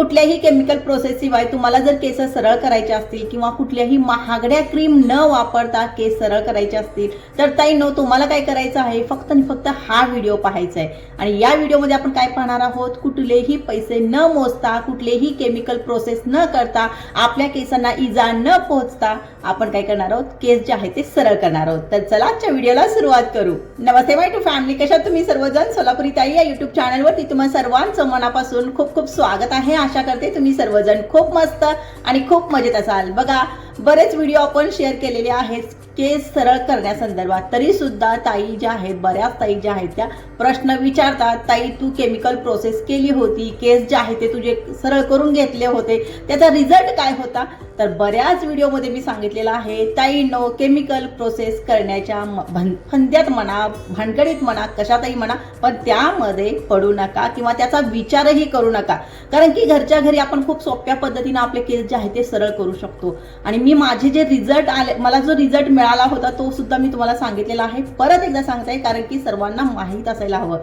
कुठल्याही chemical process शिवाय तुम्हाला जर केस सरळ करायचे असतील किंवा कुठल्याही महागड्या क्रीम न वापरता केस सरळ करायचे असतील तर ताई नो तुम्हाला काय करायचं आहे? फक्त आणि फक्त हा व्हिडिओ पाहायचा आहे. आणि या व्हिडिओमध्ये आपण काय पाहणार आहोत? कुठलेही पैसे न मोजता कुठलेही केमिकल प्रोसेस न करता आपल्या केसांना इजा न पोहोचता आपण काय करणार आहोत? केस जे आहे ते सरळ करणार आहोत. तर चला आजच्या व्हिडिओला सुरुवात करू. नमस्ते माय टू फॅमिली कशा तुम्ही? सर्वजण? सोलापुरी ताई या युट्यूब चॅनलवरती तुम्हाला सर्वांचं मनापासून खूप खूप स्वागत आहे. आशा करते तुम्ही सर्वजण खूप मस्त आणि खूप मजेत असाल. बघा बरेच व्हिडिओ आपण शेअर केलेले आहेत. केस सरळ करण्यासंदर्भात तरी सुद्धा ताई ज्या आहेत बऱ्याच ताई ज्या आहेत त्या प्रश्न विचारतात ताई तू केमिकल प्रोसेस केली होती केस जे आहे ते तुझे सरळ करून घेतले होते त्याचा रिझल्ट काय होता? तर बऱ्याच व्हिडिओमध्ये मी सांगितलेलं आहे ताई नो केमिकल प्रोसेस करण्याच्या भन- फंद्यात म्हणा भानगडीत म्हणा कशातही म्हणा पण त्यामध्ये पडू नका किंवा त्याचा विचारही करू नका. कारण की घरच्या घरी आपण खूप सोप्या पद्धतीने आपले केस जे आहे ते सरळ करू शकतो. आणि मी माझे जे रिझल्ट आले मला जो रिझल्ट मिळाला होता तो सुद्धा मी तुम्हाला सांगितलेला आहे. परत एकदा सांगते कारण की सर्वांना माहीत असायला हवं.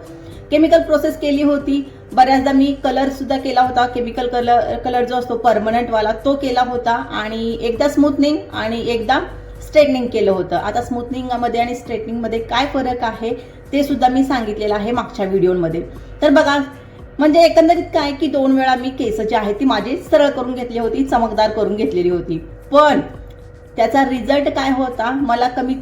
केमिकल प्रोसेस केली होती. बऱ्याचदा मी कलर सुद्धा केला होता. केमिकल कलर कलर जो असतो परमनंटवाला तो केला होता. आणि एकदा स्मूथनिंग आणि एकदा स्ट्रेटनिंग केलं होतं. आता स्मूथनिंगमध्ये आणि स्ट्रेटनिंगमध्ये काय फरक आहे ते सुद्धा मी सांगितलेलं आहे मागच्या व्हिडिओमध्ये. तर बघा म्हणजे एकंदरीत काय की दोन वेळा मी केस जे आहे ती माझी सरळ करून घेतली होती चमकदार करून घेतलेली होती. पण त्याचा रिझल्ट काय होता? मला कमी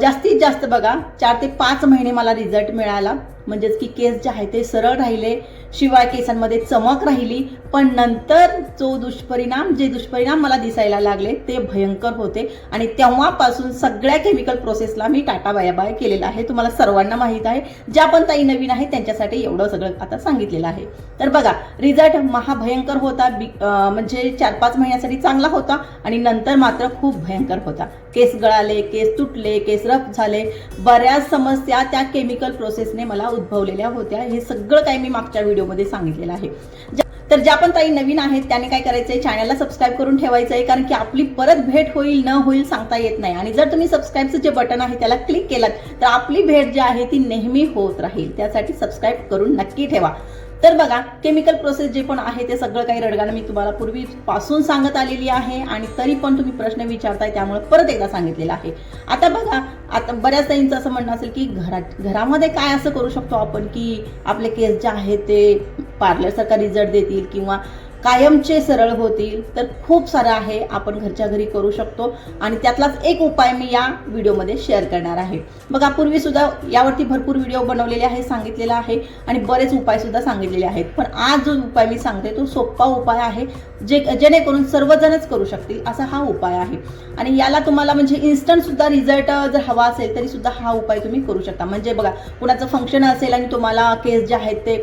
जास्तीत जास्त बघा चार ते पाच महिने मला रिझल्ट मिळाला. म्हणजेच की केस जे आहे ते सरळ राहिले शिवाय केसांमध्ये चमक राहिली पण नंतर जो दुष्परिणाम जे दुष्परिणाम मला दिसायला लागले ते भयंकर होते. आणि तेव्हापासून सगळ्या केमिकल प्रोसेसला मी टाटा बायाबाय केलेला आहे. तुम्हाला सर्वांना माहीत आहे. ज्या पण ताई नवीन आहे त्यांच्यासाठी एवढं सगळं आता सांगितलेलं आहे. तर बघा रिझल्ट महाभयंकर होता बी म्हणजे चार पाच महिन्यासाठी चांगला होता आणि नंतर मात्र खूप भयंकर होता. केस गळाले केस तुटले केस रफ झाले. बऱ्याच समस्या त्या केमिकल प्रोसेसने मला उद्भवलेल्या होत्या हे सगळं काही मी मागच्या व्हिडिओमध्ये सांगितलेलं आहे. तर ज्या पण ताई नवीन आहेत त्याने काय करायचंय चॅनलला सबस्क्राईब करून ठेवायचं आहे कारण की आपली परत भेट होईल न होईल सांगता येत नाही. आणि जर तुम्ही सबस्क्राईबचं जे बटन आहे त्याला क्लिक केलं तर आपली भेट जी आहे ती नेहमी होत राहील. त्यासाठी सबस्क्राईब करून नक्की ठेवा. तर बघा केमिकल प्रोसेस जे पण आहे ते सगळं काही रडगाणं मी तुम्हाला पूर्वीपासून सांगत आलेली आहे आणि तरी पण तुम्ही प्रश्न विचारताय त्यामुळे परत एकदा सांगितलेलं आहे. आता बघा आता बऱ्याच ताईंचं असं म्हणणं असेल की घरात घरामध्ये काय असं करू शकतो आपण की आपले केस जे आहेत ते पार्लरसारखा रिझल्ट देतील किंवा कायमचे सरळ होतील तर खूप सारं आहे आपण घरच्या घरी करू शकतो. आणि त्यातलाच एक उपाय मी या व्हिडिओमध्ये शेअर करणार आहे. बघा पूर्वीसुद्धा यावरती भरपूर व्हिडिओ बनवलेले आहे सांगितलेला आहे आणि बरेच उपायसुद्धा सांगितलेले आहेत. पण आज जो उपाय मी सांगते तो सोपा उपाय आहे जे जेणेकरून सर्वजणच करू शकतील असा हा उपाय आहे. आणि याला तुम्हाला म्हणजे इन्स्टंटसुद्धा रिझल्ट जर हवा असेल तरीसुद्धा हा उपाय तुम्ही करू शकता. म्हणजे बघा कुणाचं फंक्शन असेल आणि तुम्हाला केस जे आहेत ते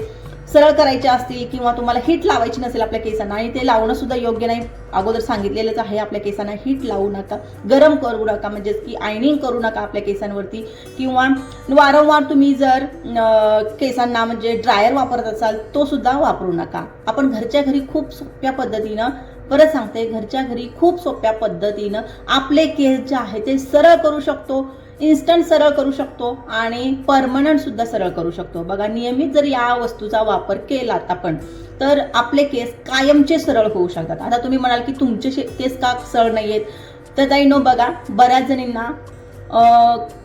सरळ करायचे असतील किंवा तुम्हाला हिट लावायची नसेल आपल्या केसांना आणि ते लावणं सुद्धा योग्य नाही. अगोदर सांगितलेलंच आहे आपल्या केसांना हिट लावू नका. गरम करू नका म्हणजेच की आयनिंग करू नका आपल्या केसांवरती. किंवा वारंवार तुम्ही जर केसांना म्हणजे ड्रायर वापरत असाल तो सुद्धा वापरू नका. आपण घरच्या घरी खूप सोप्या पद्धतीनं परत सांगते घरच्या घरी खूप सोप्या पद्धतीनं आपले केस जे आहे ते सरळ करू शकतो. इन्स्टंट सरळ करू शकतो आणि परमनंट सुद्धा सरळ करू शकतो. बघा नियमित जर या वस्तूचा वापर केलात आपण तर आपले केस कायमचे सरळ होऊ शकतात. आता तुम्ही म्हणाल की तुमचे केस का सरळ नाही आहेत तर ताई नो बघा बऱ्याच जणींना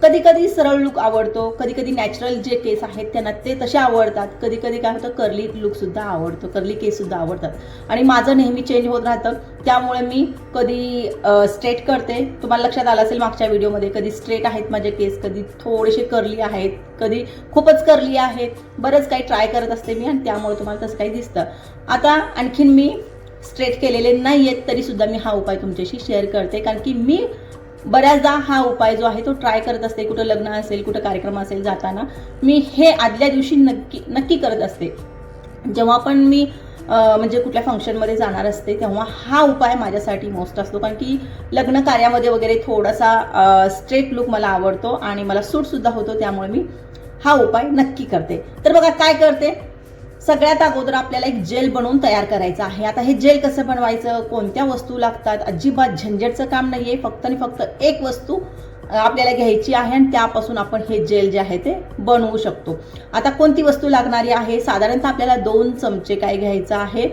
कधी कधी सरळ लुक आवडतो कधी कधी नॅचरल जे केस आहेत त्यांना ते तसे आवडतात कधी कधी काय होतं कर्ली लुकसुद्धा आवडतो कर्ली केससुद्धा आवडतात. आणि माझं नेहमी चेंज होत राहतं त्यामुळे मी कधी स्ट्रेट करते. तुम्हाला लक्षात आलं असेल मागच्या व्हिडिओमध्ये कधी स्ट्रेट आहेत माझे केस कधी थोडेसे कर्ली आहेत कधी खूपच कर्ली आहेत. बरंच काही ट्राय करत असते मी आणि त्यामुळे तुम्हाला तसं काही दिसतं. आता आणखीन मी स्ट्रेट केलेले नाही आहेत तरीसुद्धा मी हा उपाय तुमच्याशी शेअर करते. कारण की मी बऱ्याचदा हा उपाय जो आहे तो ट्राय करत असते. कुठं लग्न असेल कुठं कार्यक्रम असेल जाताना मी हे आदल्या दिवशी नक्की नक्की करत असते. जेव्हा पण मी म्हणजे कुठल्या फंक्शनमध्ये जाणार असते तेव्हा हा उपाय माझ्यासाठी मोस्ट असतो. कारण की लग्न कार्यामध्ये वगैरे थोडासा स्ट्रेट लुक मला आवडतो आणि मला सूटसुद्धा होतो त्यामुळे मी हा उपाय नक्की करते. तर बघा काय करते? सगळ्यात अगोदर आपल्याला एक जेल बनवून तयार करायचं आहे. आता हे जेल कसं बनवायचं? कोणत्या वस्तू लागतात? अजिबात झंझटचं काम नाही आहे फक्त आणि फक्त एक वस्तू आपल्याला घ्यायची आहे आणि त्यापासून आपण हे जेल जे आहे ते बनवू शकतो. आता कोणती वस्तू लागणारी आहे? साधारणतः आपल्याला दोन चमचे काय घ्यायचं आहे?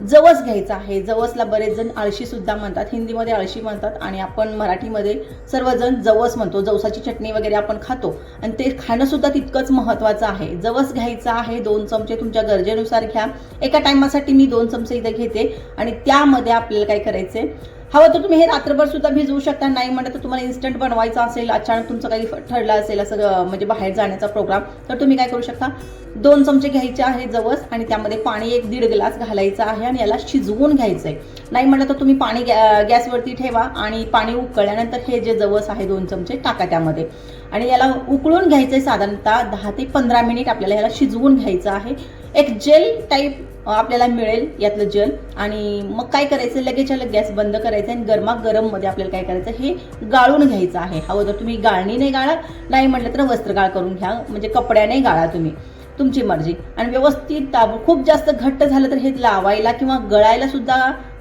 जवस घ्यायचा आहे. जवसला बरेच जण आळशीसुद्धा म्हणतात. हिंदीमध्ये आळशी म्हणतात आणि आपण मराठीमध्ये सर्वजण जवस म्हणतो. जवसाची चटणी वगैरे आपण खातो. आणि ते खाणंसुद्धा तितकंच महत्त्वाचं आहे. जवस घ्यायचा आहे दोन चमचे तुमच्या गरजेनुसार घ्या. एका टायमासाठी मी दोन चमचे इथे घेते. आणि त्यामध्ये आपल्याला काय करायचे हवं तर तुम्ही हे रात्रभर सुद्धा भिजवू शकता. नाही म्हणत तर तुम्हाला इन्स्टंट बनवायचं असेल अचानक तुमचं काही ठरलं असेल असं म्हणजे बाहेर जाण्याचा प्रोग्राम तर तुम्ही काय करू शकता? दोन चमचे घ्यायचे आहे जवस आणि त्यामध्ये पाणी एक दीड ग्लास घालायचं आहे आणि याला शिजवून घ्यायचं आहे नाही म्हणलं तर तुम्ही पाणी गॅ गॅसवरती ठेवा आणि पाणी उकळल्यानंतर हे जे जवस आहे दोन चमचे टाका त्यामध्ये. आणि याला उकळून घ्यायचं आहे साधारणतः दहा ते पंधरा मिनिट आपल्याला याला शिजवून घ्यायचं आहे. एक जेल टाईप आपल्याला मिळेल यातलं जल आणि मग काय करायचं? लगेच गॅस बंद करायचं आणि गरमागरममध्ये आपल्याला काय करायचं? हे गाळून घ्यायचं आहे. हवं तर तुम्ही गाळणीने गाळा नाही म्हटलं तर वस्त्रगाळ करून घ्या. म्हणजे कपड्याने गाळा तुम्ही. तुमची मर्जी. आणि व्यवस्थित दाबून खूप जास्त घट्ट झालं तर हे लावायला किंवा गळायला सुद्धा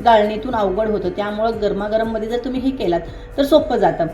गाळणीतून अवघड होतं. त्यामुळं गरमागरममध्ये जर तुम्ही हे केलात तर सोपं जातं.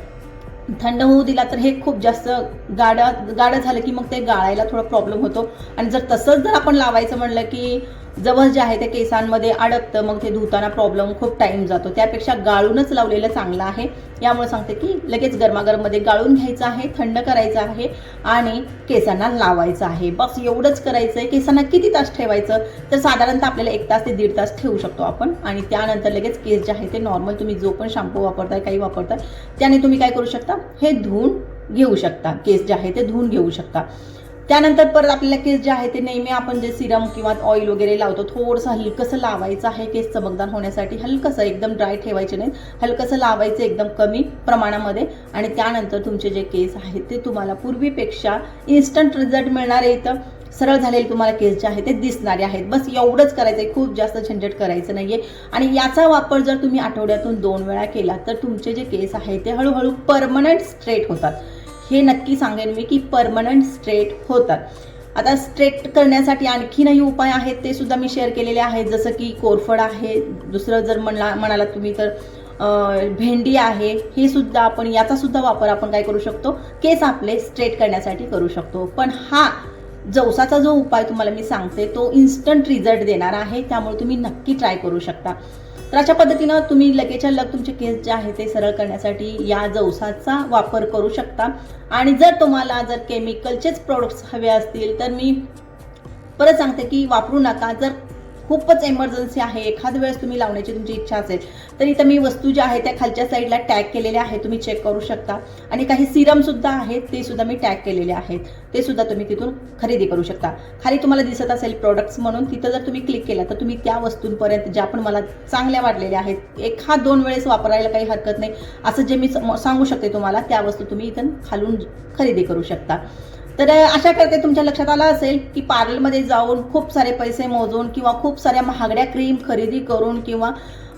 थंड होऊ दिला तर हे खूप जास्त गाडं गाडं झालं की मग ते गाळायला थोडा प्रॉब्लेम होतो. आणि जर तसंच जर आपण लावायचं म्हणलं की जवळ जे आहे ते केसांमध्ये अडकतं मग ते धुताना प्रॉब्लेम खूप टाईम जातो. त्यापेक्षा गाळूनच लावलेलं चांगलं आहे. यामुळे सांगते की लगेच गरमागरममध्ये गाळून घ्यायचं आहे थंड करायचं आहे आणि केसांना लावायचं आहे. बस एवढंच करायचं आहे केसांना किती तास ठेवायचं? तर साधारणतः आपल्याला एक तास ते दीड तास ठेवू शकतो आपण. आणि त्यानंतर लगेच केस जे आहे ते नॉर्मल तुम्ही जो पण शॅम्पू वापरताय काही वापरताय त्याने तुम्ही काय करू शकता? हे धुवून घेऊ शकता. केस जे आहे ते धुवून घेऊ शकता. त्यानंतर परत आपल्याला केस जे आहे ते नेहमी आपण जे सिरम किंवा ऑइल वगैरे लावतो थोडंसं हलकंसं लावायचं आहे केस चमकदार होण्यासाठी हलकंसं एकदम ड्राय ठेवायचे नाही हलकंसं लावायचं एकदम कमी प्रमाणामध्ये आणि त्यानंतर तुमचे जे केस आहेत ते तुम्हाला पूर्वीपेक्षा इन्स्टंट रिझल्ट मिळणार इथं. सरळ झालेले तुम्हाला केस जे आहे ते दिसणारे आहेत. बस एवढंच करायचं आहे खूप जास्त झंझट करायचं नाहीये. आणि याचा वापर जर तुम्ही आठवड्यातून दोन वेळा केला तर तुमचे जे केस आहेत ते हळूहळू परमनंट स्ट्रेट होतात. हे नक्की सांगेन मी की परमनंट स्ट्रेट होतात. आता स्ट्रेट करण्यासाठी आणखीनही उपाय आहेत ते सुद्धा मी शेअर केलेले आहेत. जसं की कोरफड आहे दुसरं जर म्हणला म्हणालात तुम्ही तर भेंडी आहे हे सुद्धा आपण याचा सुद्धा वापर आपण काय करू शकतो? केस आपले स्ट्रेट करण्यासाठी करू शकतो. पण हा जवसाचा जो उपाय तुम्हाला मी सांगते तो इन्स्टंट रिझल्ट देणार आहे. त्यामुळे तुम्ही नक्की ट्राय करू शकता. तर अशा पद्धतीनं तुम्ही लगेच्या लग तुमचे केस जे आहे ते सरळ करण्यासाठी या जवसाचा वापर करू शकता. आणि जर तुम्हाला जर केमिकलचेच प्रोडक्ट्स हवे असतील तर मी परत सांगते की वापरू नका. जर खूपच इमर्जन्सी आहे. एखाद वेळेस तुम्ही लावण्याची तुमची इच्छा असेल तर इथं मी वस्तू ज्या आहेत त्या खालच्या साईडला टॅग केलेल्या आहेत तुम्ही चेक करू शकता. आणि काही सिरमसुद्धा आहेत ते सुद्धा मी टॅग केलेले आहेत. ते सुद्धा तुम्ही तिथून खरेदी करू शकता. खाली तुम्हाला दिसत असेल प्रोडक्ट्स म्हणून तिथं जर तुम्ही क्लिक केला तर तुम्ही त्या वस्तूंपर्यंत ज्या पण मला चांगल्या वाटलेल्या आहेत एखाद दोन वेळेस वापरायला काही हरकत नाही. असं जे मी सम- सांगू शकते तुम्हाला त्या वस्तू तुम्ही इथं खालून खरेदी करू शकता. तर अशा करते तुमच्या लक्षात आलं असेल की पार्लरमध्ये जाऊन खूप सारे पैसे मोजून किंवा खूप साऱ्या महागड्या क्रीम खरेदी करून किंवा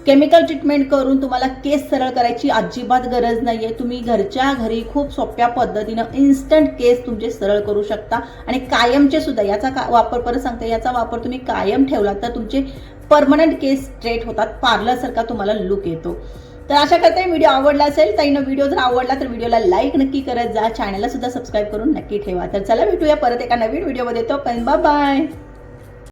केमिकल ट्रीटमेंट करून तुम्हाला केस सरळ करायची अजिबात गरज नाही आहे तुम्ही घरच्या घरी खूप सोप्या पद्धतीनं इन्स्टंट केस तुमचे सरळ करू शकता. आणि कायमचे सुद्धा याचा का वापर परत सांगते याचा वापर तुम्ही कायम ठेवला तर तुमचे परमनंट केस स्ट्रेट होतात. पार्लरसारखा तुम्हाला लुक येतो. तर अशा करते व्हिडिओ आवडला असेल. ताईनं व्हिडिओ जर आवडला तर व्हिडिओला लाईक नक्की करत जा. चॅनलला सुद्धा सबस्क्राईब करून नक्की ठेवा. तर चला भेटूया परत एका नवीन व्हिडिओमध्ये तो पण बाय